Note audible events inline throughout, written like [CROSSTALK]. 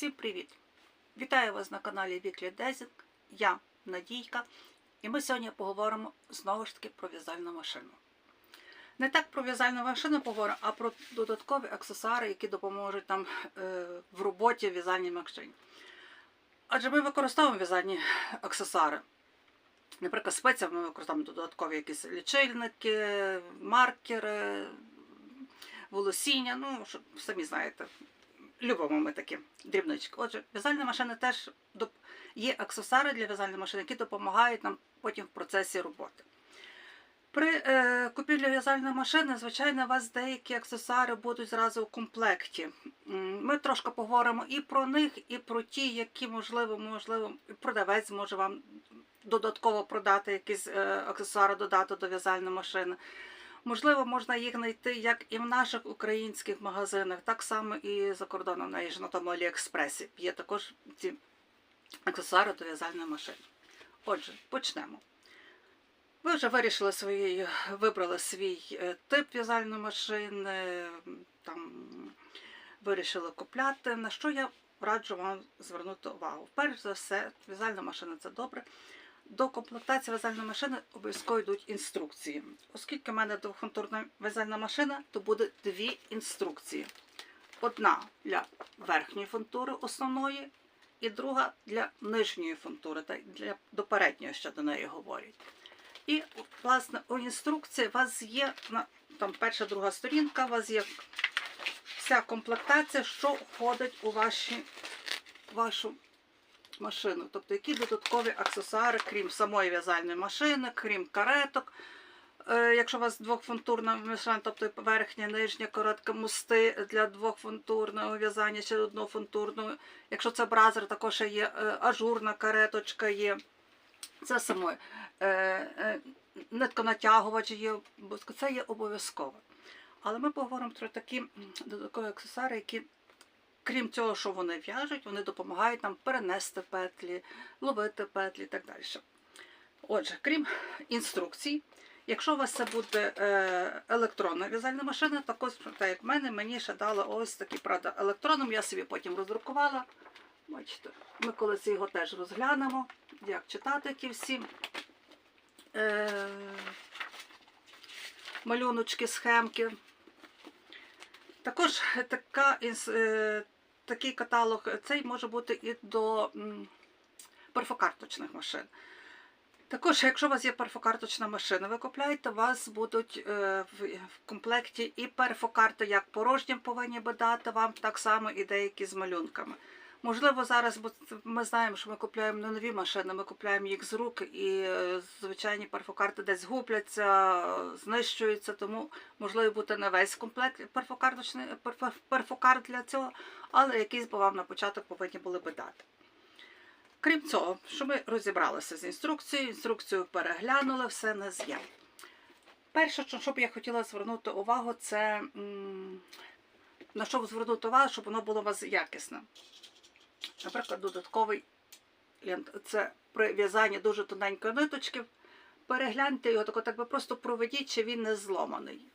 Всім привіт! Вітаю вас на каналі Віклі Дезінг. Я Надійка, і ми сьогодні поговоримо знову ж таки про в'язальну машину. Не так про в'язальну машину поговоримо, а про додаткові аксесуари, які допоможуть нам е, в роботі в в'язальній машині. Адже ми використовуємо в'язальні аксесуари. Наприклад, спеціями ми використовуємо додаткові якісь лічильники, маркери, волосіння, ну, самі знаєте, любимо ми такі дрібнички. Отже, в'язальні машини теж є аксесуари для в'язальної машини, які допомагають нам потім в процесі роботи. При е, купівлі в'язальної машини, звичайно, у вас деякі аксесуари будуть зразу в комплекті. Ми трошки поговоримо і про них, і про ті, які, можливо, можливо, продавець може вам додатково продати якісь е, аксесуари, додати до в'язальної машини. Можливо, можна їх знайти як і в наших українських магазинах, так само і за кордоном, навіть на тому Аліекспресі. Є також ці аксесуари до в'язальної машини. Отже, почнемо. Ви вже вирішили свої, вибрали свій е, тип в'язальної машини, там вирішили купляти. На що я раджу вам звернути увагу? Перш за все, в'язальна машина це добре. До комплектації в'язальної машини обов'язково йдуть інструкції. Оскільки в мене двохфунтурна в'язальна машина, то буде дві інструкції. Одна для верхньої фунтури основної, і друга для нижньої фунтури, та для до передньої ще до неї говорять. І, власне, у інструкції у вас є там перша, друга сторінка, у вас є вся комплектація, що входить у ваші, вашу машину. Тобто, які додаткові аксесуари, крім самої в'язальної машини, крім кареток. Е, Якщо у вас двохфунтурна машина, тобто верхня, нижня, коротка мости для двохфунтурного в'язання чи однофунтурного. Якщо це бразер, також є е, ажурна кареточка є. Це саме е, нитконатягувач є, це є обов'язково. Але ми поговоримо про такі додаткові аксесуари, які, крім цього, що вони в'яжуть, вони допомагають нам перенести петлі, ловити петлі і так далі. Отже, крім інструкцій, якщо у вас це буде е, електронна в'язальна машина, також, так як в мене, мені ще дали ось такі, правда, електроном, я собі потім роздрукувала. Бачите, ми колись його теж розглянемо, як читати ті всі е, малюночки, схемки. Також така, е, такий каталог, цей може бути і до перфокарточних машин. Також, якщо у вас є перфокарточна машина, ви купляєте, у вас будуть е, в комплекті і перфокарти, як порожнім повинні би дати вам, так само і деякі з малюнками. Можливо, зараз, бо ми знаємо, що ми купуємо не нові машини, ми купуємо їх з рук, і е, звичайні перфокарти десь губляться, знищуються, тому можливо бути не весь комплект перфокарт для цього, але якийсь би вам на початок повинні були би дати. Крім цього, що ми розібралися з інструкцією, інструкцію переглянули, все нас є. Перше, що б я хотіла звернути увагу, це на що звернути увагу, щоб воно було у вас якісне. Наприклад, додатковий лент. Це при в'язанні дуже тоненької ниточки. Перегляньте його, так, так би просто проведіть, чи він не зломаний.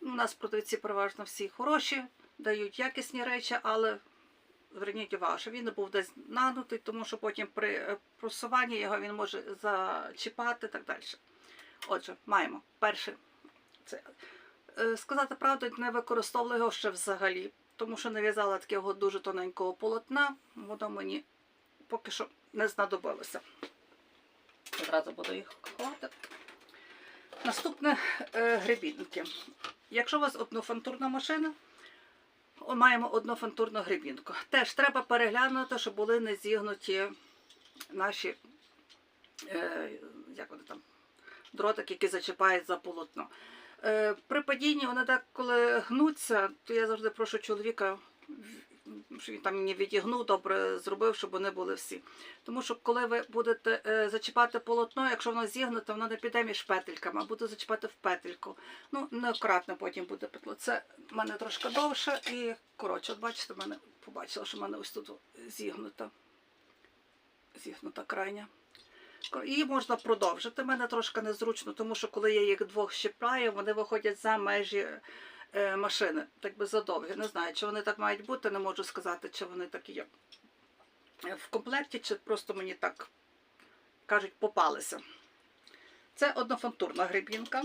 У нас продавці переважно всі хороші, дають якісні речі, але зверніть увагу, що він не був десь нагнутий, тому що потім при е, просуванні його він може зачіпати і так далі. Отже, маємо перше. Це, е, сказати правду, не використовувала його ще взагалі, тому що не в'язала такого дуже тоненького полотна, воно мені поки що не знадобилося. Одразу буду їх ховати. Наступне е, гребінки. Якщо у вас однофантурна машина, маємо однофантурну гребінку. Теж треба переглянути, щоб були не зігнуті наші е, як вони там, дротики, які зачіпають за полотно. Е, при падінні вони так, коли гнуться, то я завжди прошу чоловіка, щоб він там мені відігнув, добре зробив, щоб вони були всі. Тому що коли ви будете е, зачіпати полотно, якщо воно зігнуте, воно не піде між петельками, а буде зачіпати в петельку. Ну, неаккуратно потім буде петло. Це в мене трошки довше і коротше. От бачите, в мене побачила, що в мене ось тут зігнута. Зігнута крайня. Її можна продовжити. Мене трошки незручно, тому що коли я їх двох щіпляю, вони виходять за межі е, машини, так би задовгі. Не знаю, чи вони так мають бути, не можу сказати, чи вони так є. Е, В комплекті, чи просто мені так кажуть, попалися. Це однофантурна грибінка.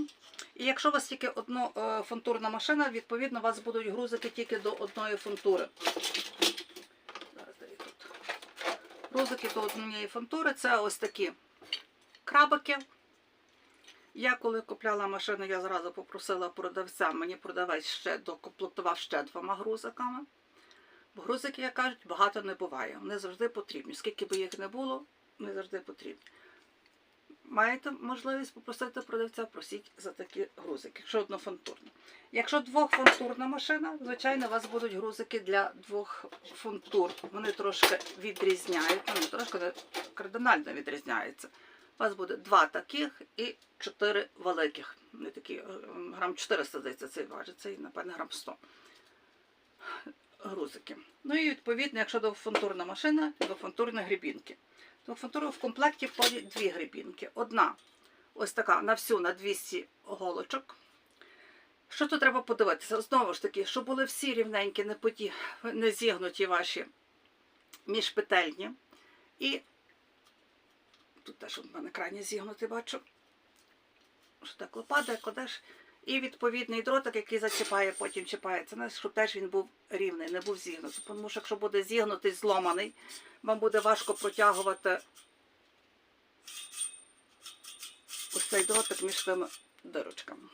І якщо у вас тільки однофантурна машина, відповідно, вас будуть грузики тільки до одної фунтури. Грузики до однієї фунтури це ось такі крабики. Я коли купляла машину, я зразу попросила продавця, мені продавець ще докомплектував ще двома грузиками. Бо грузики, як кажуть, багато не буває. Вони завжди потрібні. Скільки би їх не було, вони завжди потрібні. Маєте можливість попросити продавця, просіть за такі грузики, якщо однофунтурна. Якщо двохфунтурна машина, звичайно, у вас будуть грузики для двох фунтур. Вони трошки відрізняються, ну, не трошки кардинально відрізняються. У вас буде два таких і чотири великих. Вони такі е, грам 400, здається, цей важить, цей, напевне, грам 100 грузики. Ну і відповідно, якщо двофунтурна машина, двофунтурні грібінки. Двофунтуру в комплекті входять дві грибінки. Одна ось така на всю на 200 голочок. Що тут треба подивитися? Знову ж таки, щоб були всі рівненькі, не, поті, не зігнуті ваші міжпетельні. І тут теж в мене крайні зігнути, бачу. Що так лопада, кладеш. І відповідний дротик, який зачіпає, потім чіпається, щоб теж він був рівний, не був зігнутий. Тому що якщо буде зігнутий, зломаний, вам буде важко протягувати ось цей дротик між тими дирочками.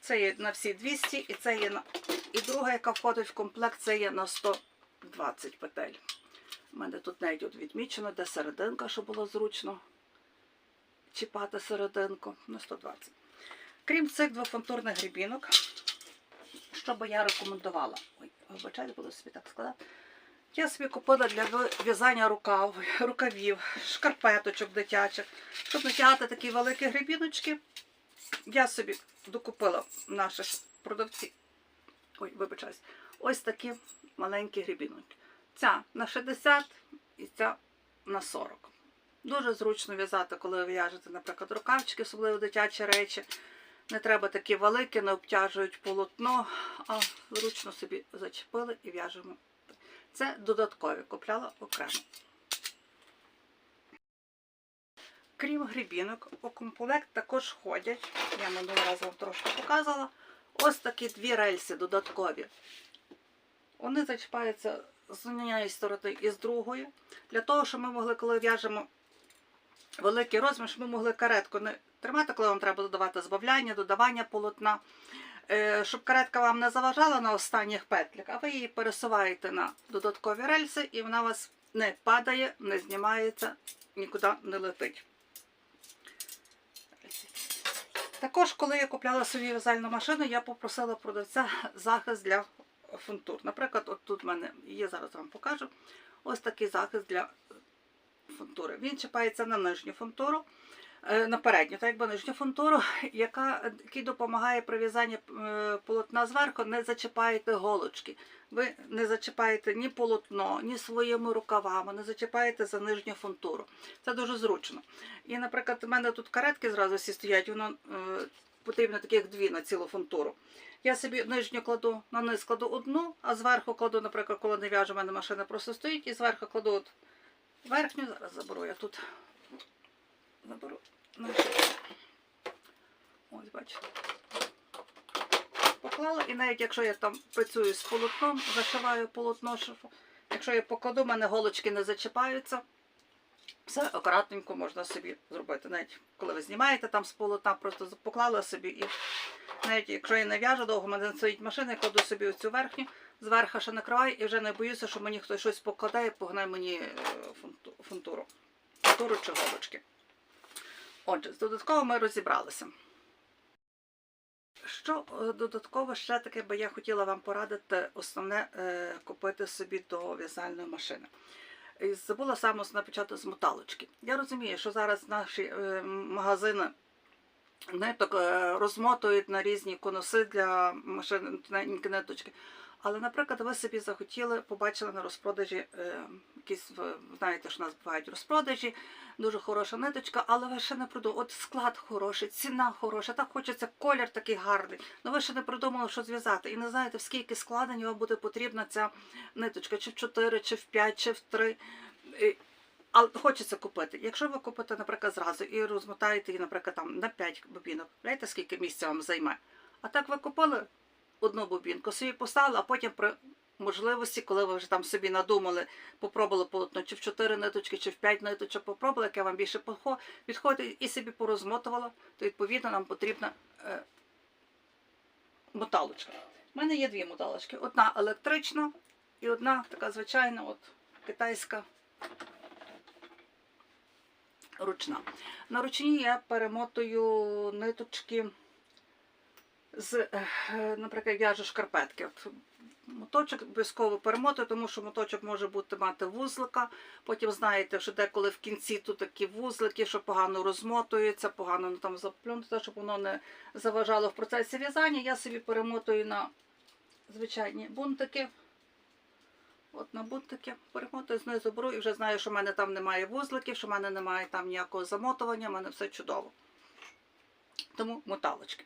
Це є на всі 200 і це є на. І друга, яка входить в комплект, це є на 120 петель. У мене тут навіть відмічено, де серединка, щоб було зручно чіпати серединку на 120. Крім цих двофунтурних грібінок, що би я рекомендувала? Ой, вибачайте, буду собі так складати. Я собі купила для в'язання рукав, [LAUGHS] рукавів, шкарпеточок дитячих. Щоб натягати такі великі грибіночки, я собі докупила наших продавців. Ой, вибачаюсь, ось такі маленькі грибіночки. Ця на 60 і ця на 40. Дуже зручно в'язати, коли ви в'яжете, наприклад, рукавчики, особливо дитячі речі. Не треба такі великі, не обтяжують полотно, а зручно собі зачепили і в'яжемо. Це додаткові, купляла окремо. Крім грибінок, у комплект також входять, я минулого разу вам трошки показувала, ось такі дві рельси додаткові. Вони зачіпаються з однієї сторони і з другої. Для того, щоб ми могли, коли в'яжемо великий розмір, ми могли каретку не тримати, коли вам треба додавати збавляння, додавання полотна. Е, Щоб каретка вам не заважала на останніх петлях, а ви її пересуваєте на додаткові рельси, і вона у вас не падає, не знімається, нікуди не летить. Також, коли я купляла собі в'язальну машину, я попросила продавця захист для фунтур. Наприклад, от тут в мене є, зараз вам покажу, ось такий захист для фунтури. Він чіпається на нижню фунтуру, е, на передню, так якби нижню фунтуру, [LAUGHS] яка, який допомагає при в'язанні е, полотна зверху, не зачіпаєте голочки. Ви не зачіпаєте ні полотно, ні своїми рукавами, не зачіпаєте за нижню фунтуру. Це дуже зручно. І, наприклад, у мене тут каретки зразу всі стоять, воно е, потрібно таких дві на цілу фунтуру. Я собі нижню кладу, на низ кладу одну, а зверху кладу, наприклад, коли не в'яжу, у мене машина просто стоїть, і зверху кладу от верхню, зараз заберу я тут. Заберу. Ось, бачите. Поклала, і навіть якщо я там працюю з полотном, зашиваю полотно, шифу, якщо я покладу, в мене голочки не зачіпаються. Все акуратненько можна собі зробити. Навіть коли ви знімаєте там з полотна, просто поклала собі і навіть якщо я не в'яжу довго, в мене стоїть машина, я кладу собі оцю верхню, зверху ще накриваю і вже не боюся, що мені хтось щось покладає, погне мені е, фунтуру. Фунтуру чи голочки. Отже, з додатково ми розібралися. Що е, додатково ще таке би я хотіла вам порадити основне е, купити собі до в'язальної машини. І Забула саме на початку з моталочки. Я розумію, що зараз наші магазини ниток розмотують на різні конуси для машин ниточки. Але, наприклад, ви собі захотіли, побачили на розпродажі е, якісь, ви знаєте, що у нас бувають розпродажі, дуже хороша ниточка, але ви ще не продумали. От склад хороший, ціна хороша, так хочеться колір такий гарний. Ну ви ще не придумали, що зв'язати. І не знаєте, в скільки складень вам буде потрібна ця ниточка, чи в 4, чи в 5, чи в 3. Але хочеться купити. Якщо ви купите, наприклад, зразу і розмотаєте її, наприклад, там на 5 бобінок, знаєте, скільки місця вам займе? А так ви купили одну бобінку, собі поставили, а потім при можливості, коли ви вже там собі надумали, попробували полотно, чи в 4 ниточки, чи в 5 ниточок, попробували, яке вам більше підходить, і собі порозмотувало, то відповідно нам потрібна е, моталочка. У мене є дві моталочки. Одна електрична і одна така звичайна, от китайська ручна. На ручні я перемотую ниточки з, е, наприклад, в'яжу шкарпетки. От моточок обов'язково перемотую, тому що моточок може бути мати вузлика. Потім знаєте, що деколи в кінці тут такі вузлики, що погано розмотуються, погано ну, там заплюнути, щоб воно не заважало в процесі в'язання. Я собі перемотую на звичайні бунтики. От на бунтики перемотую, знизу беру і вже знаю, що в мене там немає вузликів, що в мене немає там ніякого замотування, в мене все чудово. Тому моталочки.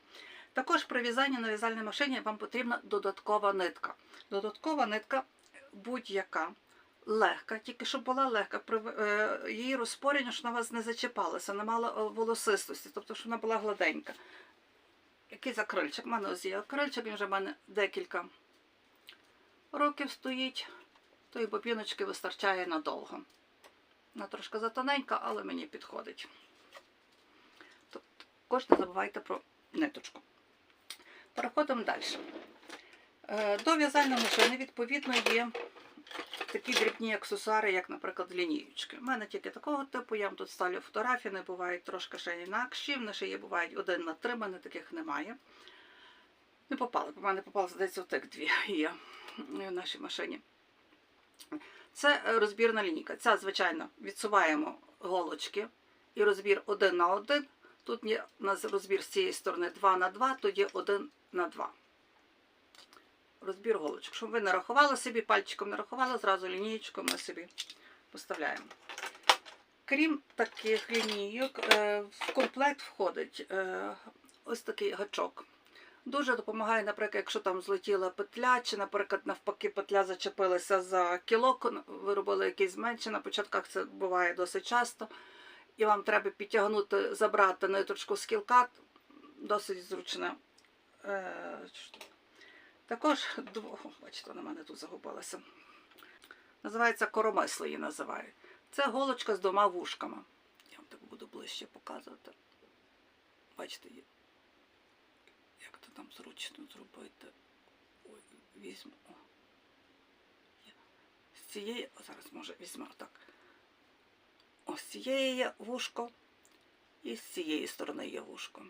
Також при в'язанні на в'язальній машині вам потрібна додаткова нитка. Додаткова нитка будь-яка, легка, тільки щоб була легка, при е, її розпоряння, щоб вона вас не зачіпалася, не мала е, волосистості, тобто, щоб вона була гладенька. Який акрильчик? У мене ось є акрильчик, він вже в мене декілька років стоїть. Тої бобіночки вистачає надовго. Вона трошки затоненька, але мені підходить. Тобто, також не забувайте про ниточку. Переходимо далі. Е, До в'язальної машини, відповідно, є такі дрібні аксесуари, як, наприклад, лінієчки. У мене тільки такого типу, я вам тут ставлю фотографії, вони бувають трошки ще інакші. В ще є бувають один на три, в мене таких немає. Не попали, по мене попали, здається, отак дві є в нашій машині. Це розбірна лінійка. Ця, звичайно, відсуваємо голочки і розбір один на один. Тут є у нас розбір з цієї сторони 2 на 2, тут є 1 на 2. Розбір голочок. Щоб ви не рахували собі, пальчиком не рахували, зразу лінієчку ми собі поставляємо. Крім таких лінійок, е, в комплект входить е, ось такий гачок. Дуже допомагає, наприклад, якщо там злетіла петля, чи, наприклад, навпаки, петля зачепилася за кілок, ви робили якийсь зменшення. На початках це буває досить часто. І вам треба підтягнути, забрати ниточку з кілка, досить зручне. Е. Також, бачите, на мене тут загубилася. Називається коромисло її називають. Це голочка з двома вушками. Я вам так буду ближче показувати. Бачите, як то там зручно зробити. Ой, візьму. З цієї, о, зараз може візьму так. Ось з цієї є вушко, і з цієї сторони є вушко.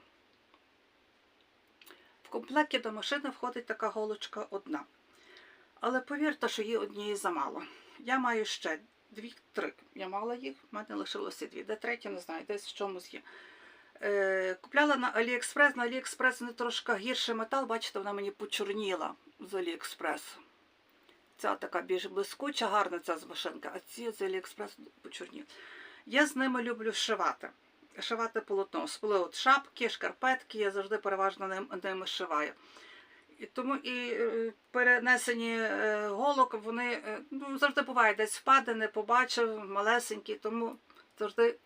В комплекті до машини входить така голочка одна. Але повірте, що її однієї замало. Я маю ще дві-три. Я мала їх, в мене лишилося дві. Де третя, не знаю, десь в чомусь є. Е, купляла на Аліекспрес. На Аліекспрес не трошки гірший метал, бачите, вона мені почорніла з Аліекспрес. Ця така більш блискуча, гарна ця з машинка, а ці з Аліекспрес почорніли. Я з ними люблю шивати. Шивати полотно. Спили от шапки, шкарпетки, я завжди переважно ним, ними шиваю. І тому і е, перенесені е, голок, вони е, ну, завжди буває десь впадини, побачив, малесенькі, тому завжди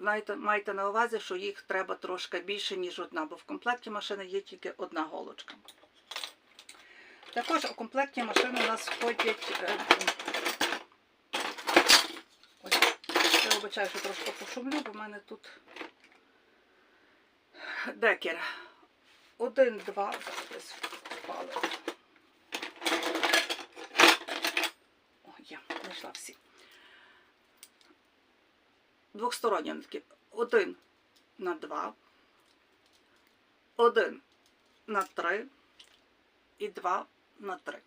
знаєте, майте на увазі, що їх треба трошки більше, ніж одна, бо в комплекті машини є тільки одна голочка. Також у комплекті машини у нас входять. е, Ось, я вибачаю, що трошки пошумлю, бо в мене тут декер. Один, два, десь впали. О, є, знайшла всі. Двохсторонні нитки. Один на два, один на три і два на три.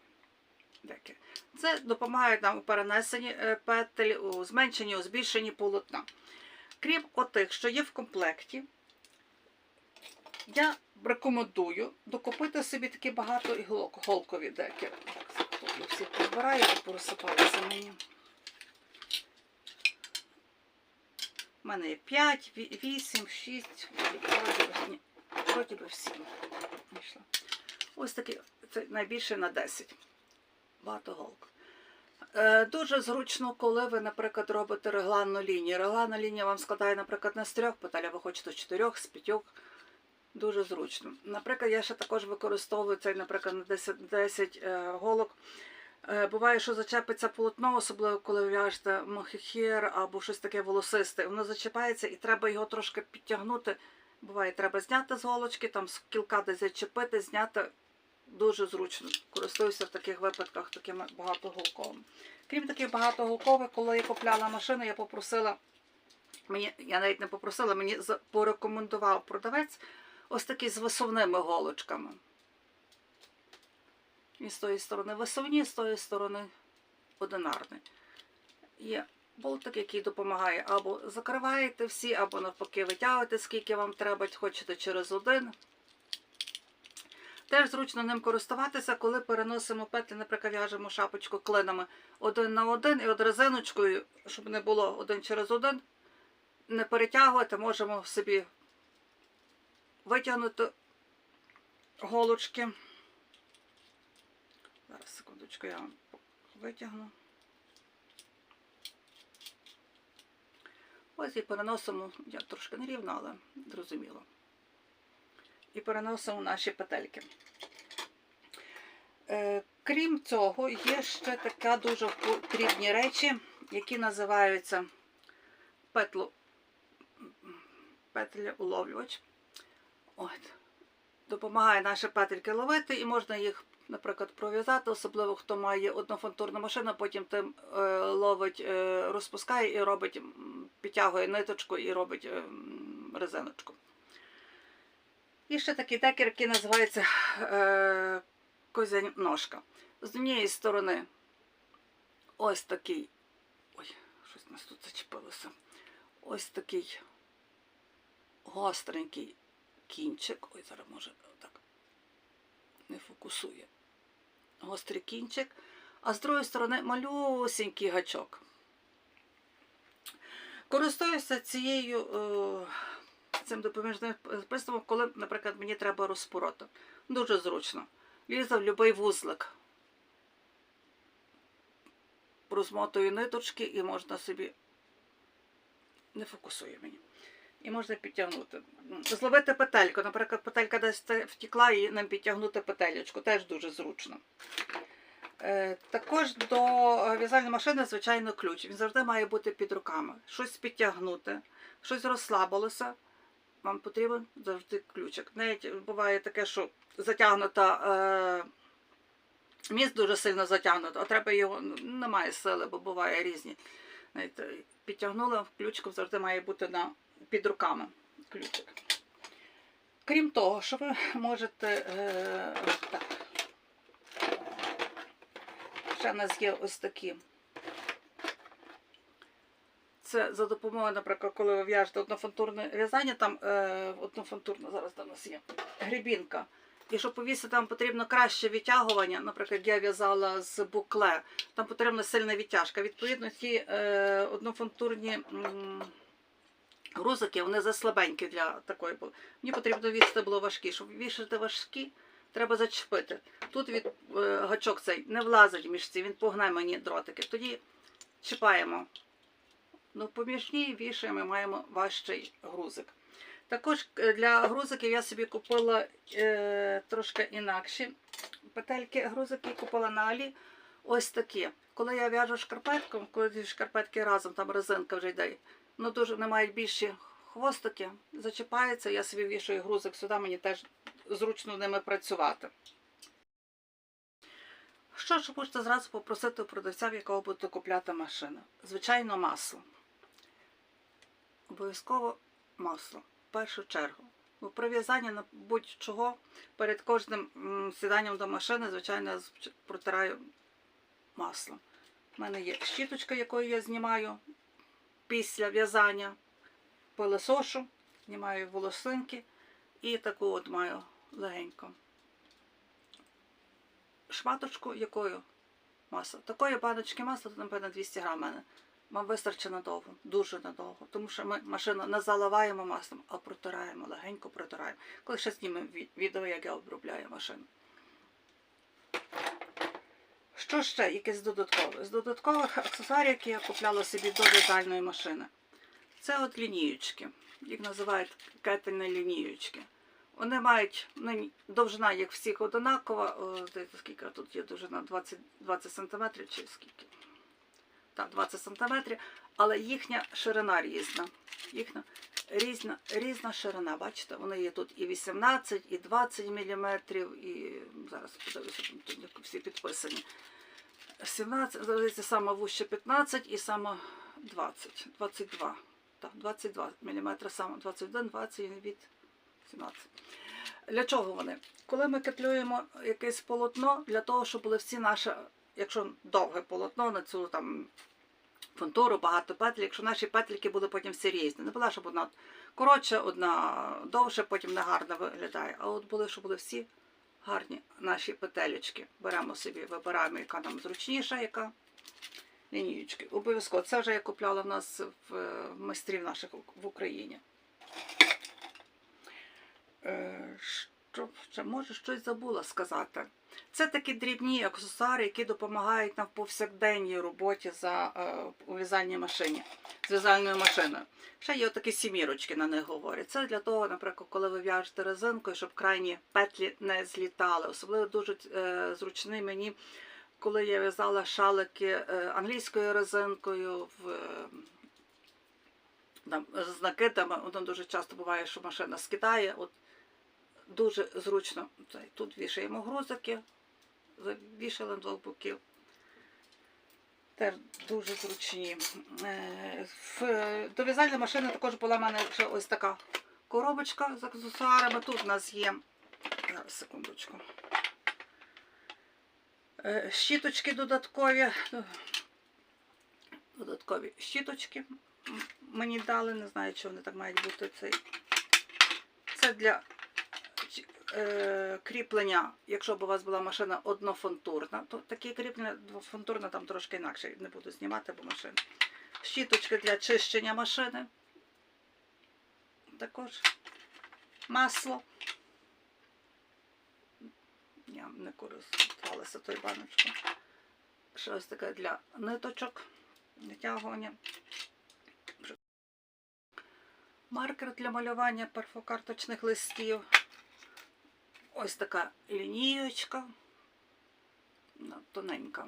Деякі. Це допомагає нам у перенесенні е, петель, у зменшенні, у збільшенні полотна. Крім отих, що є в комплекті, Я рекомендую докупити собі такі багато іголок, голкові деякі. Так, всі і порозсипалися мені. У мене є 5, 8, 6, вроді би всі. Ось такий, це найбільше на 10. Багато. Е, Дуже зручно, коли ви, наприклад, робите регланну лінію. Регланна лінія вам складає, наприклад, не з трьох петель, а ви хочете з чотирьох, з п'ятьох. Дуже зручно. Наприклад, я ще також використовую цей, наприклад, на 10, 10 е, голок. Е, Буває, що зачепиться полотно, особливо коли ви в'яжете мохіхір або щось таке волосисте. Воно зачіпається і треба його трошки підтягнути. Буває, треба зняти з голочки, там з кілка десь зачепити, зняти. Дуже зручно. Користуюся в таких випадках такими багатоголковими. Крім таких багатоголкових, коли я купляла машину, я попросила, мені, я навіть не попросила, мені порекомендував продавець ось такі з висувними голочками. І з тої сторони висувні, з тої сторони одинарні. Є болтик, який допомагає або закриваєте всі, або навпаки витягуєте, скільки вам треба, хочете через один. Теж зручно ним користуватися, коли переносимо петлі, наприклад, в'яжемо шапочку клинами один на один і от резиночкою, щоб не було один через один, не перетягувати, можемо собі витягнути голочки. Зараз, секундочку, я вам витягну. Ось і переносимо, я трошки нерівно, але зрозуміло. І переносимо наші петельки. Е, крім цього, є ще така дуже потрібні речі, які називаються петлі уловлювач. От. Допомагає наші петельки ловити, і можна їх, наприклад, пров'язати, особливо хто має однофантурну машину, потім тим е, ловить, е, розпускає і робить, підтягує ниточку і робить е, резиночку. І ще такий декер, який називається е, козянь ножка. З однієї сторони ось такий. Ой, щось у нас тут зачепилося. Ось такий гостренький кінчик. Ой, зараз може так не фокусує. Гострий кінчик. А з другої сторони малюсенький гачок. Користуюся цією. Е, цим допоміжним приступом, коли, наприклад, мені треба розпороти. Дуже зручно. Ліза в будь-який вузлик. Розмотую ниточки і можна собі. Не фокусує мені. І можна підтягнути. Зловити петельку. Наприклад, петелька десь втекла і нам підтягнути петелечку. Теж дуже зручно. Е, Також до в'язальної машини, звичайно, ключ. Він завжди має бути під руками. Щось підтягнути, щось розслабилося. Вам потрібен завжди ключик. Навіть буває таке, що затягнута, е, міст дуже сильно затягнуто, а треба його, ну, немає сили, бо буває різні. Підтягнула, ключиком завжди має бути на, під руками ключик. Крім того, що ви можете. Е, так. Ще в нас є ось такі. Це за допомогою, наприклад, коли ви в'яжете однофантурне в'язання, там е, однофантурне, зараз там нас є грибінка. І щоб повісити, там потрібно краще відтягування. Наприклад, я в'язала з букле, там потрібна сильна відтяжка. Відповідно, ті е, однофантурні грузики, вони заслабенькі для такої були. Мені потрібно вісити було важкі. Щоб вішати важкі, треба зачепити. Тут від, е, гачок цей не влазить між ці, він погне мені дротики. Тоді чіпаємо. Ну, поміж ній вішаємо і маємо важчий грузик. Також е, для грузиків я собі купила е, трошки інакші петельки грузики, купила на Алі. Ось такі. Коли я в'яжу шкарпетку, коли шкарпетки разом, там резинка вже йде, ну дуже вони мають більші хвостики, зачіпається, я собі вішаю грузик сюди, мені теж зручно ними працювати. Що ж хочете зразу попросити у продавця, в якого будете купляти машину? Звичайно, масло. Обов'язково масло. В першу чергу. Бо при в'язанні на будь-чого перед кожним сіданням до машини, звичайно, я протираю масло. У мене є щіточка, якою я знімаю після в'язання пилосошу, знімаю волосинки І таку от маю легенько. Шматочку якою масла. Такої баночки масла, тут, напевно, 200 грам в мене. Вам вистачить надовго, дуже надовго. Тому що ми машину не заливаємо маслом, а протираємо, легенько протираємо. Коли ще знімемо відео, як я обробляю машину. Що ще якесь додаткове? З додаткових аксесуарів, які я купляла собі до детальної машини. Це от лініючки. Їх називають кетельні лініючки. Вони мають ну, довжина, як всіх, одинакова. О, скільки тут є довжина? 20, 20 см чи скільки? Так, 20 см, але їхня ширина різна. Їхня різна, різна ширина. Бачите, вони є тут і 18, і 20 мм, і зараз подивлюся, там тут всі підписані. 17, здається, саме вужче 15 і саме 20, 22. Так, 22 мм, саме 21, 20 від 17. Для чого вони? Коли ми кетлюємо якесь полотно, для того, щоб були всі наші, якщо довге полотно, на цю там фунтуру, багато петлі, якщо наші петліки були потім всі різні. Не була, щоб одна коротша, одна довше, потім не гарно виглядає. А от були, щоб були всі гарні наші петелечки. Беремо собі, вибираємо, яка нам зручніша, яка лінієчки. Обов'язково. Це вже я купляла в нас в е, майстрів наших в Україні. Е, Що ще може щось забула сказати? Це такі дрібні аксесуари, які допомагають нам в повсякденній роботі за е, у в'язальній машині з в'язальною машиною. Ще є такі сімірочки на них говорять. Це для того, наприклад, коли ви в'яжете резинкою, щоб крайні петлі не злітали. Особливо дуже е, зручний мені, коли я в'язала шалики е, англійською резинкою в. е, там, з накидами, воно дуже часто буває, що машина скидає. От дуже зручно. Тут вішаємо грузики, вішали з двох боків. Теж дуже зручні. Е, до в'язальної машини також була в мене ще ось така коробочка з аксесуарами. Тут у нас є. Зараз, секундочку. Е, Щіточки додаткові. Додаткові щіточки мені дали, не знаю, чи вони так мають бути. Це для е, кріплення, якщо б у вас була машина однофонтурна, то такі кріплення двофонтурна там трошки інакше. Не буду знімати, бо машина. Щіточки для чищення машини. Також масло. Я не користувалася тою баночкою. Щось таке для ниточок, натягування. Маркер для малювання перфокарточних листів. Ось така лінієчка. Ну, Тоненька.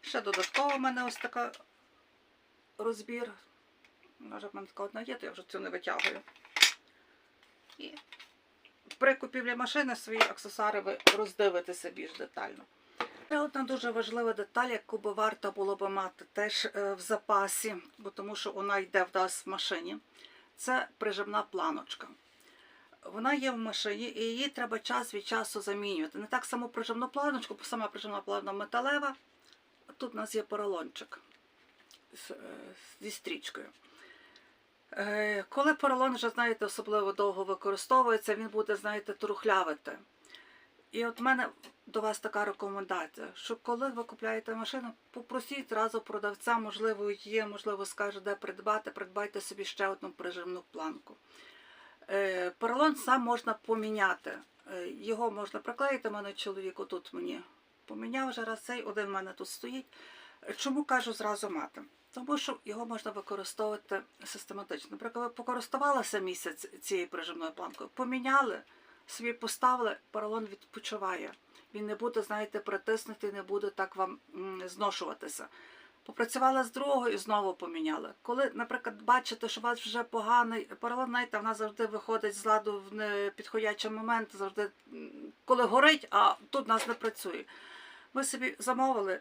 Ще додатково в мене ось така розбір. Може, в мене така одна є, то я вже цю не витягую. І при купівлі машини свої аксесуари ви роздивитеся більш детально. Ще одна дуже важлива деталь, яку би варто було би мати теж е, в запасі, бо тому що вона йде в нас в машині. Це прижимна планочка. Вона є в машині і її треба час від часу замінювати. Не так само прижимну планочку, бо сама прижимна плана металева. Тут у нас є поролончик е, зі стрічкою. Е, Коли поролон вже, знаєте, особливо довго використовується, він буде, знаєте, трухлявити. І от в мене до вас така рекомендація, що коли ви купляєте машину, попросіть разу продавця, можливо, є, можливо, скаже, де придбати, придбайте собі ще одну прижимну планку. Е, Поролон сам можна поміняти. Е, Його можна приклеїти. У мене чоловік отут мені поміняв вже раз цей, один в мене тут стоїть. Е, Чому кажу зразу мати? Тому що його можна використовувати систематично. Наприклад, ви покористувалися місяць цією прижимною планкою, поміняли, собі поставили, поролон відпочиває. Він не буде, знаєте, притиснутий, не буде так вам зношуватися. Попрацювала з другою знову поміняли. Коли, наприклад, бачите, що у вас вже поганий поролон, знаєте, вона завжди виходить з ладу в непідходячий момент, завжди коли горить, а тут нас не працює. Ви собі замовили е,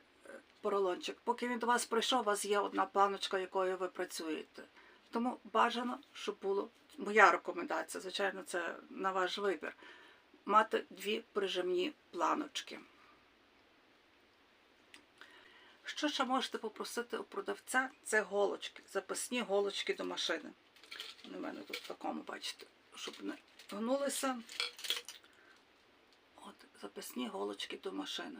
поролончик, поки він до вас прийшов, у вас є одна планочка, якою ви працюєте. Тому бажано, щоб було моя рекомендація, звичайно, це на ваш вибір. Мати дві прижимні планочки. Що ще можете попросити у продавця? Це голочки, запасні голочки до машини. Вони в мене тут в такому, бачите, щоб не гнулися. От запасні голочки до машини.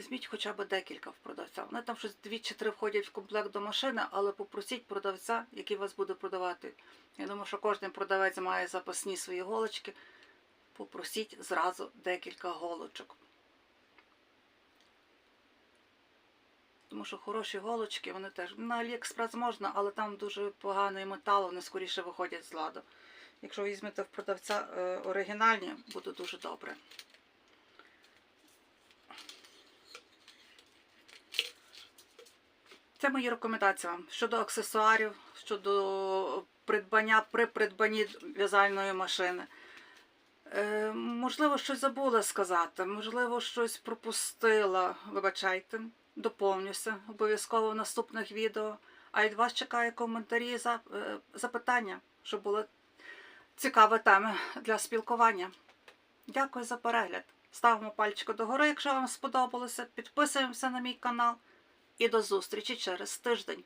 Візьміть хоча б декілька в продавця. Вони там щось дві чи три входять в комплект до машини, але попросіть продавця, який вас буде продавати. Я думаю, що кожен продавець має запасні свої голочки. Попросіть зразу декілька голочок. Тому що хороші голочки, вони теж на Аліекспрес можна, але там дуже поганий метал, вони скоріше виходять з ладу. Якщо візьмете в продавця е, оригінальні, буде дуже добре. Це мої рекомендації вам щодо аксесуарів, щодо придбання при придбанні в'язальної машини. Е, можливо, щось забула сказати, можливо, щось пропустила. Вибачайте, доповнюся обов'язково в наступних відео. А від вас чекаю коментарі, зап- е, запитання, щоб була цікава тема для спілкування. Дякую за перегляд. Ставимо пальчик догори, якщо вам сподобалося. Підписуємося на мій канал. І до зустрічі через тиждень.